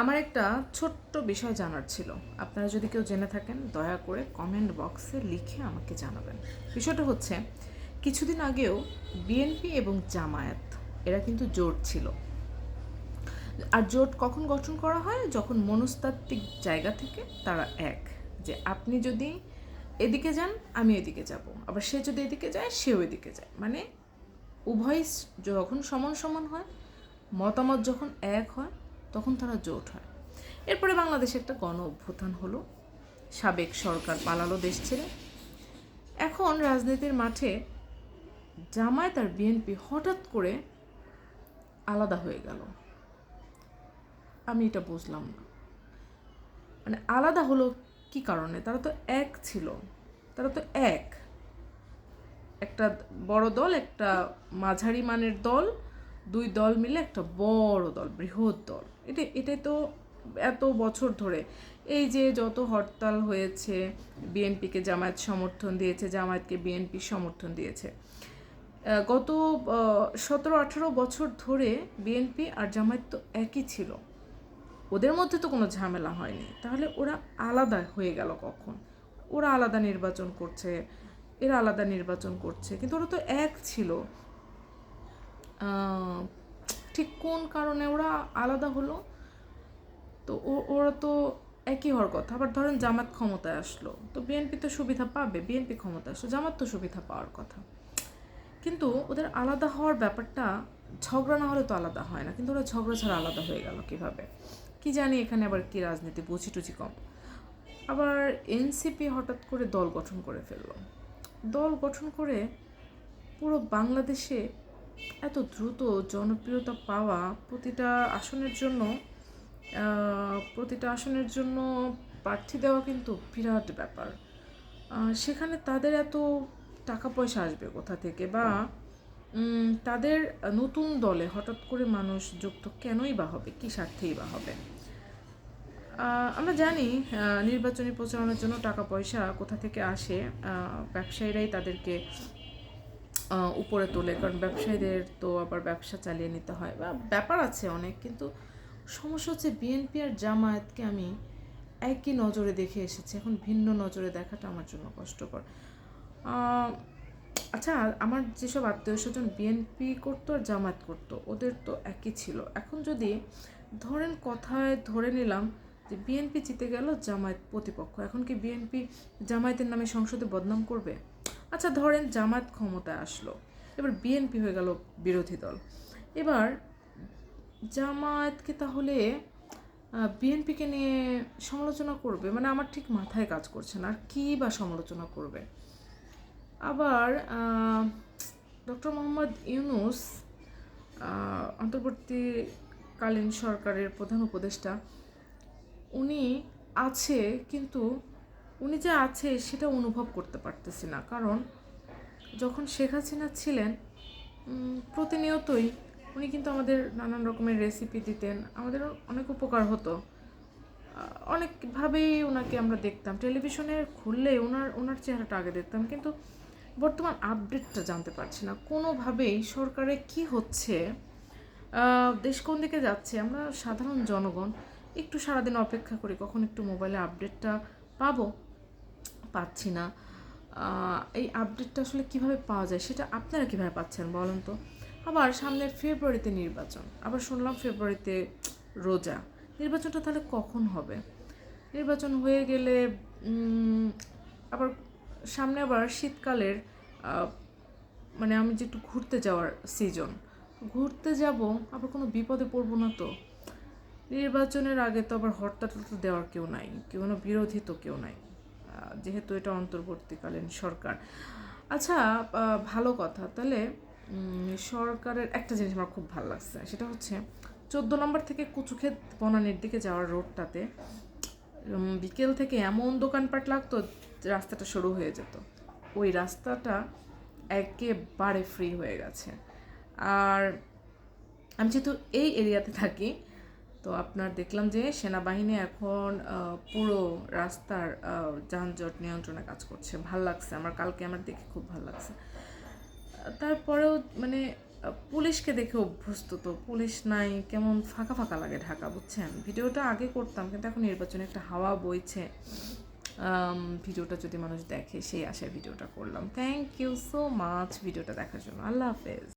আমার একটা ছোট্ট বিষয় জানার ছিল। আপনারা যদি কেউ জেনে থাকেন, দয়া করে কমেন্ট বক্সে লিখে আমাকে জানাবেন। বিষয়টা হচ্ছে, কিছুদিন আগেও বিএনপি এবং জামায়াত, এরা কিন্তু জোট ছিল। আর জোট কখন গঠন করা হয়? যখন মনস্তাত্ত্বিক জায়গা থেকে তারা এক, যে আপনি যদি এদিকে যান, আমি এদিকে যাব। আবার সে যদি এদিকে যায়, সেও এদিকে যায়। মানে উভয় যখন সমান সমান হয়, মতামত যখন এক হয় তখন তারা জোট হয়। এরপরে বাংলাদেশে একটা গণ অভ্যুত্থান হলো। সাবেক সরকার পালালো দেশ ছেড়ে। এখন রাজনীতির মাঠে জামায়াত আর বিএনপি হঠাৎ করে আলাদা হয়ে গেল। আমি এটা বুঝলাম না। মানে আলাদা হলো কি কারণে? তারা তো এক ছিল। তারা তো এক। একটা বড় দল, একটা মাঝারি মানের দল দুই দল মিলে একটা বড় দল, বৃহৎ দল। এটা এটাই তো এত বছর ধরে। এই যে যত হরতাল হয়েছে, বিএনপিকে জামায়াত সমর্থন দিয়েছে, জামায়াতকে বিএনপি সমর্থন দিয়েছে। গত সতেরো, আঠারো বছর ধরে বিএনপি আর জামায়াত তো একই ছিল। ওদের মধ্যে তো কোনো ঝামেলা হয়নি। তাহলে ওরা আলাদা হয়ে গেল কখন? ওরা আলাদা নির্বাচন করছে, এরা আলাদা নির্বাচন করছে। কিন্তু ওরা তো এক ছিল। ঠিক কোন কারণে ওরা আলাদা হলো? তো ওরা তো একই হওয়ার কথা। আবার ধরেন জামাত ক্ষমতায় আসলো, তো বিএনপি তো সুবিধা পাবে, বিএনপি ক্ষমতায় আসলো, জামাত তো সুবিধা পাওয়ার কথা। কিন্তু ওদের আলাদা হওয়ার ব্যাপারটা, ঝগড়া না হলে তো আলাদা হয় না, কিন্তু ওরা ঝগড়া ছাড়া আলাদা হয়ে গেল কীভাবে? কি জানি এখানে আবার কি রাজনীতি, বুঝি টুচি কম। আবার এনসিপি হঠাৎ করে দল গঠন করে ফেলল। দল গঠন করে পুরো বাংলাদেশে এত দ্রুত জনপ্রিয়তা পাওয়া প্রতিটা আসনের জন্য প্রতিটা আসনের জন্য প্রার্থী দেওয়া কিন্তু বিরাট ব্যাপার। সেখানে তাদের এত টাকা পয়সা আসবে কোথা থেকে? বা তাদের নতুন দলে হঠাৎ করে মানুষ যুক্ত কেনই বা হবে? কী স্বার্থেই বা হবে? আমরা জানি নির্বাচনী প্রচারণার জন্য টাকা পয়সা কোথা থেকে আসে? ব্যবসায়ীরাই তাদেরকে উপরে তোলে, কারণ ব্যবসায়ীদের তো আবার ব্যবসা চালিয়ে নিতে হয়। বা ব্যাপার আছে অনেক, কিন্তু সমস্যা হচ্ছে বিএনপি আর জামায়াতকে আমি একই নজরে দেখে এসেছি। এখন ভিন্ন নজরে দেখাটা আমার জন্য কষ্টকর। আচ্ছা আমার যেসব আত্মীয় স্বজন বিএনপি করতো আর জামায়াত করতো, ওদের তো একই ছিল। এখন যদি ধরেন কথায় ধরে নিলাম যে বিএনপি জিতে গেল জামায়াত প্রতিপক্ষ, এখন কি বিএনপি জামায়াতের নামে সংসদে বদনাম করবে? আচ্ছা ধরেন জামায়াত ক্ষমতায় আসলো। এবার বিএনপি হয়ে গেল বিরোধী দল। এবার জামায়াতকে তাহলে বিএনপিকে নিয়ে সমালোচনা করবে? মানে আমার ঠিক মাথায় কাজ করছে না। আর কী বা সমালোচনা করবে? আবার ডক্টর মোহাম্মদ ইউনুস অন্তর্বর্তীকালীন সরকারের প্রধান উপদেষ্টা, উনি আছে, কিন্তু উনি যে আছে সেটা অনুভব করতে পারতেছি না। কারণ যখন শেখ হাসিনা ছিলেন প্রতিনিয়তই উনি কিন্তু আমাদের নানান রকমের রেসিপি দিতেন। আমাদের অনেক উপকার হতো। অনেকভাবেই ওনাকে আমরা দেখতাম। টেলিভিশনে খুললে ওনার ওনার চেহারাটা আগে দেখতাম। কিন্তু বর্তমান আপডেটটা জানতে পারছি না। কোনোভাবেই সরকারে কি হচ্ছে? দেশ কোন দিকে যাচ্ছে? আমরা সাধারণ জনগণ, একটু সারাদিন অপেক্ষা করি, কখন একটু মোবাইলে আপডেটটা পাবো? পাচ্ছি না। এই আপডেটটা আসলে কীভাবে পাওয়া যায় সেটা আপনারা কীভাবে পাচ্ছেন বলেন তো? আবার সামনের ফেব্রুয়ারিতে নির্বাচন, আবার শুনলাম ফেব্রুয়ারিতে রোজা, নির্বাচনটা তাহলে কখন হবে? নির্বাচন হয়ে গেলে আবার সামনে আবার শীতকালের মানে আমি যে একটু ঘুরতে যাওয়ার সিজন ঘুরতে যাব, আবার কোনো বিপদে পড়ব না তো। নির্বাচনের আগে তো আবার হরতাল দেওয়ার কেউ নাই, কেউ কোনো বিরোধী তো কেউ নাই। যেহেতু এটা অন্তর্বর্তীকালীন সরকার। আচ্ছা ভালো কথা। তাহলে সরকারের একটা জিনিস আমার খুব ভালো লাগছে। সেটা হচ্ছে, চোদ্দ নম্বর থেকে কুচুক্ষেত বনানির দিকে যাওয়ার রোডটাতে বিকেল থেকে এমন দোকানপাট লাগতো, রাস্তাটা শুরু হয়ে যেত। ওই রাস্তাটা একেবারে ফ্রি হয়ে গেছে। আর আমি যেহেতু এই এরিয়াতে থাকি তো আপনার দেখলাম যে সেনাবাহিনী এখন পুরো রাস্তার যানজট নিয়ন্ত্রণে কাজ করছে। ভালো লাগছে আমার, কালকে আমার দেখে খুব ভালো লাগছে। তারপরেও মানে পুলিশকে দেখে অভ্যস্ত তো, পুলিশ নাই, কেমন ফাঁকা ফাঁকা লাগে ঢাকা, বুঝছেন? ভিডিওটা আগে করতাম, কিন্তু এখন নির্বাচনে একটা হাওয়া বইছে। ভিডিওটা যদি মানুষ দেখে, সেই আশায় ভিডিওটা করলাম। থ্যাংক ইউ সো মাচ ভিডিওটা দেখার জন্য। আল্লাহ হাফেজ।